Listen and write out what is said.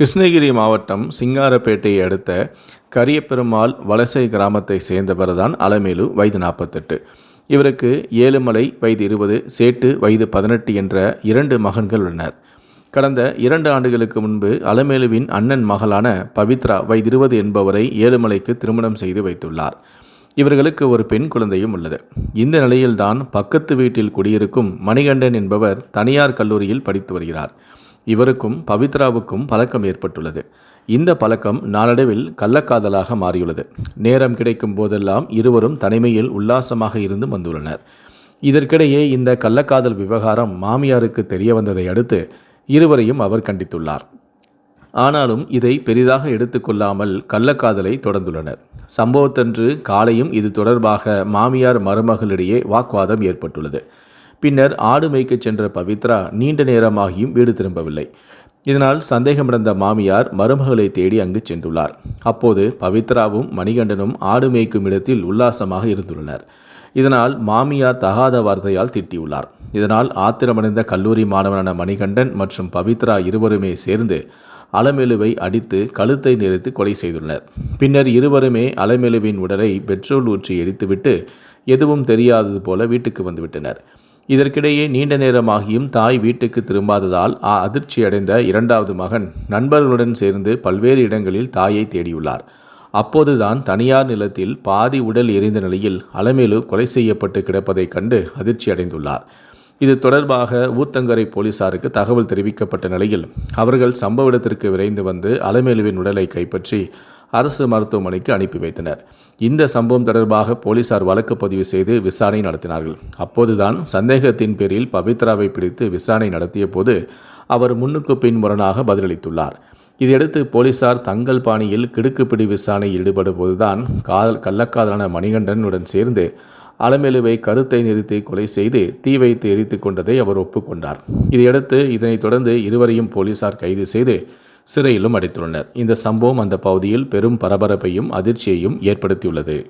கிருஷ்ணகிரி மாவட்டம் சிங்காரப்பேட்டையை அடுத்த கரியப்பெருமாள் வலசை கிராமத்தை சேர்ந்தவர் தான் அலமேலு வயது நாற்பத்தெட்டு. இவருக்கு ஏழுமலை வயது இருபது சேட்டு வயது பதினெட்டு என்ற இரண்டு மகன்கள் உள்ளனர். கடந்த இரண்டு ஆண்டுகளுக்கு முன்பு அலமேலுவின் அண்ணன் மகளான பவித்ரா வயது இருபது என்பவரை ஏழுமலைக்கு திருமணம் செய்து வைத்துள்ளார். இவர்களுக்கு ஒரு பெண் குழந்தையும் உள்ளது. இந்த நிலையில்தான் பக்கத்து வீட்டில் குடியிருக்கும் மணிகண்டன் என்பவர் தனியார் கல்லூரியில் படித்து வருகிறார். இவருக்கும் பவித்ராவுக்கும் பழக்கம் ஏற்பட்டுள்ளது. இந்த பழக்கம் நாளடைவில் கள்ளக்காதலாக மாறியுள்ளது. நேரம் கிடைக்கும் போதெல்லாம் இருவரும் தனிமையில் உல்லாசமாக இருந்து வந்துள்ளனர். இதற்கிடையே இந்த கள்ளக்காதல் விவகாரம் மாமியாருக்கு தெரிய வந்ததை அடுத்து இருவரையும் அவர் கண்டித்துள்ளார். ஆனாலும் இதை பெரிதாக எடுத்துக்கொள்ளாமல் கள்ளக்காதலை தொடர்ந்துள்ளனர். சம்பவத்தன்று காலையும் இது தொடர்பாக மாமியார் மருமகளிடையே வாக்குவாதம் ஏற்பட்டுள்ளது. பின்னர் ஆடு மேய்க்கச் சென்ற பவித்ரா நீண்ட நேரமாகியும் வீடு திரும்பவில்லை. இதனால் சந்தேகமடைந்த மாமியார் மருமகளை தேடி அங்கு சென்றுள்ளார். அப்போது பவித்ராவும் மணிகண்டனும் ஆடு மேய்க்கும் இடத்தில் உல்லாசமாக இருந்துள்ளனர். இதனால் மாமியார் தகாத வார்த்தையால் திட்டியுள்ளார். இதனால் ஆத்திரமடைந்த கல்லூரி மாணவனான மணிகண்டன் மற்றும் பவித்ரா இருவருமே சேர்ந்து அலமேலுவை அடித்து கழுத்தை நெரித்து கொலை செய்துள்ளனர். பின்னர் இருவருமே அலமேலுவின் உடலை பெட்ரோல் ஊற்றி எரித்துவிட்டு எதுவும் தெரியாதது போல வீட்டுக்கு வந்துவிட்டனர். இதற்கிடையே நீண்ட நேரமாகியும் தாய் வீட்டுக்கு திரும்பாததால் அதிர்ச்சியடைந்த இரண்டாவது மகன் நண்பர்களுடன் சேர்ந்து பல்வேறு இடங்களில் தாயை தேடியுள்ளார். அப்போதுதான் தனியார் நிலத்தில் பாதி உடல் எரிந்த நிலையில் அலமேலு கொலை செய்யப்பட்டு கிடப்பதைக் கண்டு அதிர்ச்சி அடைந்துள்ளார் இது தொடர்பாக ஊத்தங்கரை போலீசாருக்கு தகவல் தெரிவிக்கப்பட்ட நிலையில் அவர்கள் சம்பவ இடத்திற்கு விரைந்து வந்து அலமேலுவின் உடலை கைப்பற்றி அரசு மருத்துவமனைக்கு அனுப்பி வைத்தனர். இந்த சம்பவம் தொடர்பாக போலீசார் வழக்கு பதிவு செய்து விசாரணை நடத்தினார்கள். அப்போதுதான் சந்தேகத்தின் பேரில் பவித்ராவை பிடித்து விசாரணை நடத்திய போது அவர் முன்னுக்கு பின் முரணாக பதிலளித்துள்ளார். இதையடுத்து போலீசார் தங்கள் பாணியில் கிடுக்குப்பிடி விசாரணையில் ஈடுபடும் போதுதான் காதல் கள்ளக்காதலான மணிகண்டனுடன் சேர்ந்து அலமேலுவை கருத்தை நிறுத்தி கொலை செய்து தீ வைத்து எரித்து கொண்டதை அவர் ஒப்புக்கொண்டார். இதையடுத்து இதனைத் தொடர்ந்து இருவரையும் போலீசார் கைது செய்து சிறையிலும் அடைத்துள்ளனர். இந்த சம்பவம் அந்த பகுதியில் பெரும் பரபரப்பையும் அதிர்ச்சியையும் ஏற்படுத்தியுள்ளது.